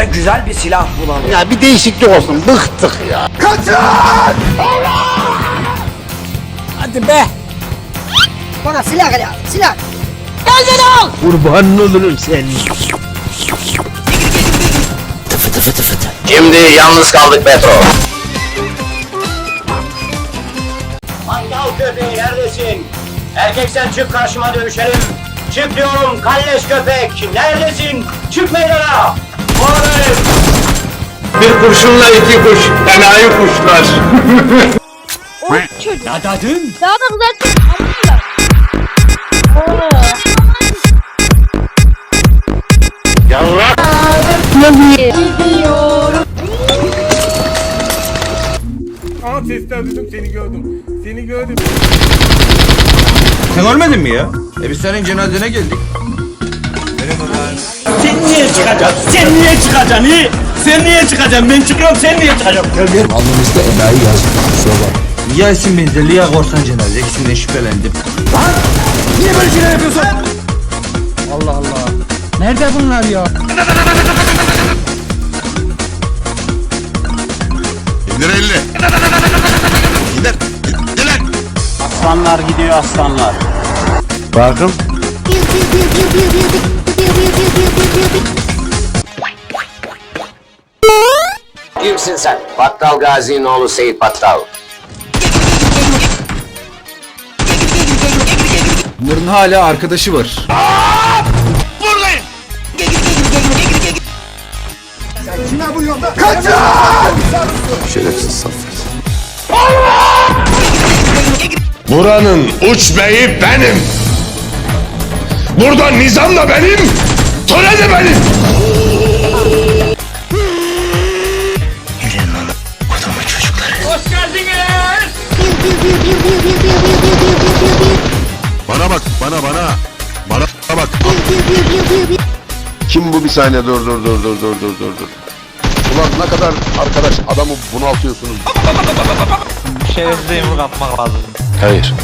kendimize güzel bir silah bulalım. Ya bir değişiklik olsun. Bıktık ya. Hadi be. Bana silah gel silah. Kurbanın olurum senin. Şimdi yalnız kaldık Petro. Mangal köpeği neredesin? Erkek sen çık karşıma dövüşelim. Çık diyorum kalleş köpek. Neredesin? Çık meydana. Bir kurşunla iki kuş. Enayi kuşlar. Ne dedin? Daha da güzel Yallah. Aa sesler duydum seni gördüm. Seni gördüm. Sen ölmedin mi ya? E biz senin cenazene geldik. Sen niye çıkacaksın? Sen niye çıkacaksın? Niye? Sen niye çıkacaksın? Ben çıkıyorum sen niye çıkacaksın? Alnımızda enayi yazıyor. Kusura bak. Ya isim benzerliği ya korsan cenaze. İkisinden şüphelendim. Niye böyle şeyler yapıyorsun? Allah Allah. Nerede bunlar ya? İndir elini. İndir. İndir. Aslanlar gidiyor aslanlar. Bakın. Kimsin sen? Battal Gazi'nin oğlu Seyit Battal. Bunların hala arkadaşı var. Şerefsiz Saffet. Buranın uç beyi benim. Burada nizam da benim, töre de benim. Bana bak, bana bana. Bana bak. Kim bu bir saniye dur dur dur dur dur dur dur dur. Ulan ne kadar arkadaş adamı bunaltıyorsunuz. Şerefsize yumruk atmak lazım. Hayır.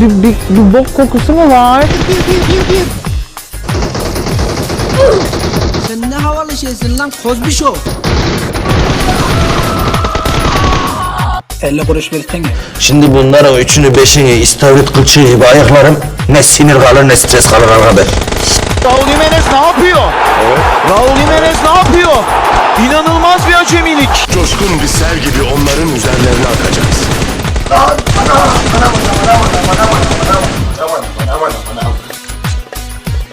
bir bok kokusu mu var? Sen ne havalı şeysin lan Kozbi Show. 50 kuruş versene. Şimdi bunların üçünü beşini istavrit kılçığı gibi ayaklarım. Ne sinir kalır ne stres kalır arkadaş. Raul Jimenez ne yapıyor? Raul Jimenez ne yapıyor? İnanılmaz bir acemilik. Coşkun bir sel gibi onların üzerlerine akacağız.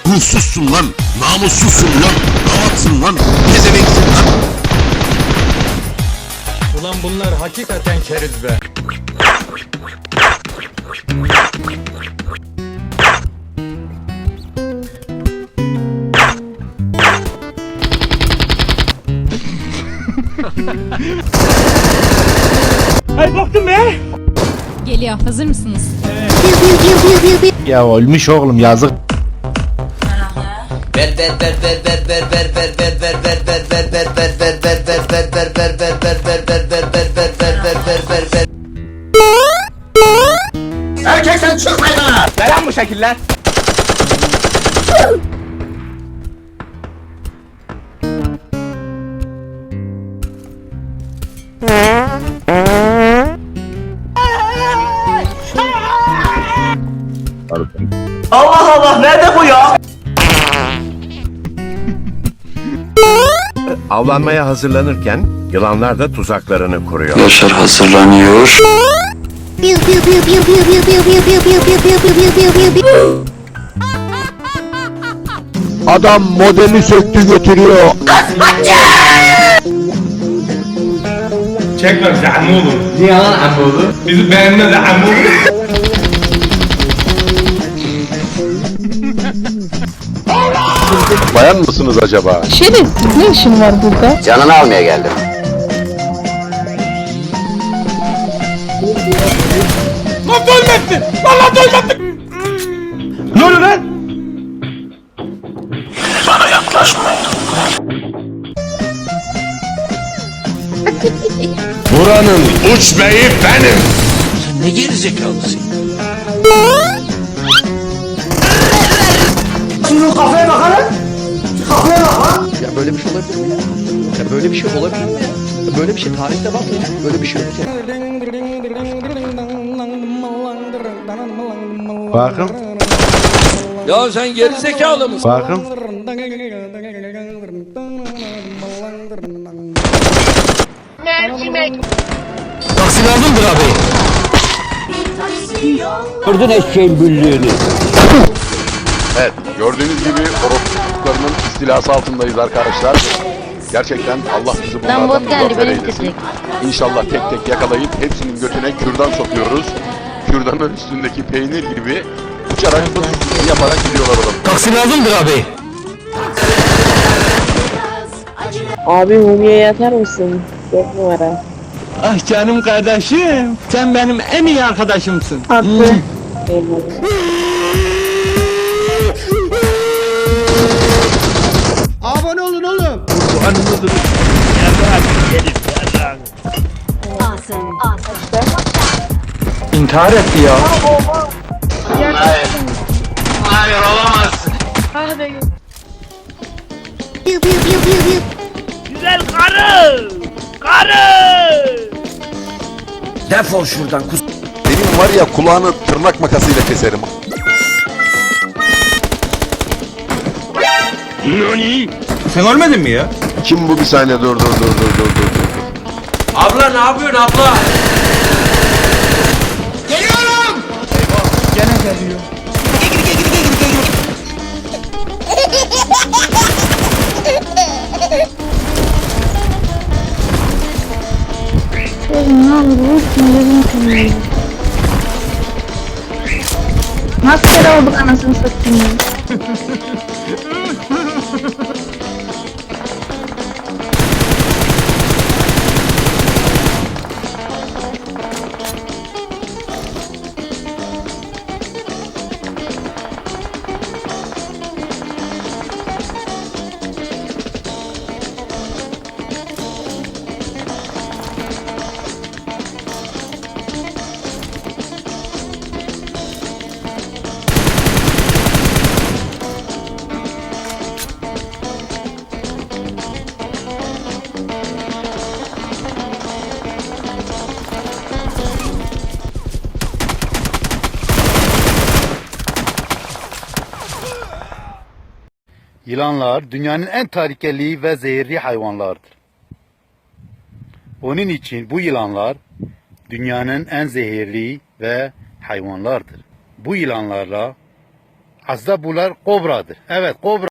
Ruhsuzsun lan, namussuzsun lan, gavatsın lan, gezemek lan. Ulan bunlar hakikaten keriz be. Geliyor. Hazır mısınız? Ya ölmüş oğlum yazık. Erkek sen çık meydana. Ne lan bu şekiller? Avlanmaya hazırlanırken yılanlar da tuzaklarını kuruyor. Yaşar hazırlanıyor. Adam modemi söktü götürüyor. Çekme bizi ammoğlu. Niye lan ammoğlu? Bizi beğenmez ammoğlu. Bayan mısınız acaba? Şerif ne işin var burada? Canını almaya geldim. Lan dönmettin! Lan lan dönmettin! Ne oluyor lan? Bana yaklaşmayın. Buranın uç beyi benim. Ne gerizekalısın? Şunun kafaya bakalım. Ya böyle bir şey olabilir mi ya? Ya böyle bir şey olabilir mi ya? Ya Böyle bir şey tarihte var mı ya? Böyle bir şey yok ya. Bakın. Ya sen geri zekalı mısın? Bakın. Taksi lazımdır abi. Gördün eşeğin büllüğünü. Evet gördüğünüz gibi Orospularının istilası altındayız arkadaşlar. Gerçekten Allah bizi bunlardan muzaffer eylesin. İnşallah tek tek yakalayıp hepsinin götüne kürdan sokuyoruz. Kürdanın üstündeki peynir gibi uçarak fıs yaparak gidiyorlar oğlum. Taksi lazımdır abi. Abi mumya yatar mısın? 4 numara. Ah canım kardeşim. Sen benim en iyi arkadaşımsın. Haklı. Abone İntihar etti ya. Hayır olamazsın. Defol şuradan kus. Benim var ya kulağını tırnak makasıyla keserim. Sen ölmedin mi ya? Kim bu bir saniye dur dur dur dur dur dur. dur. Abla ne yapıyorsun abla? Geliyor. Maskara olduk anasını satayım. Yılanlar dünyanın en tehlikeli ve zehirli hayvanlardır. Onun için bu yılanlar dünyanın en zehirli ve hayvanlardır. Bu yılanlarla azda bunlar kobradır. Evet kobra.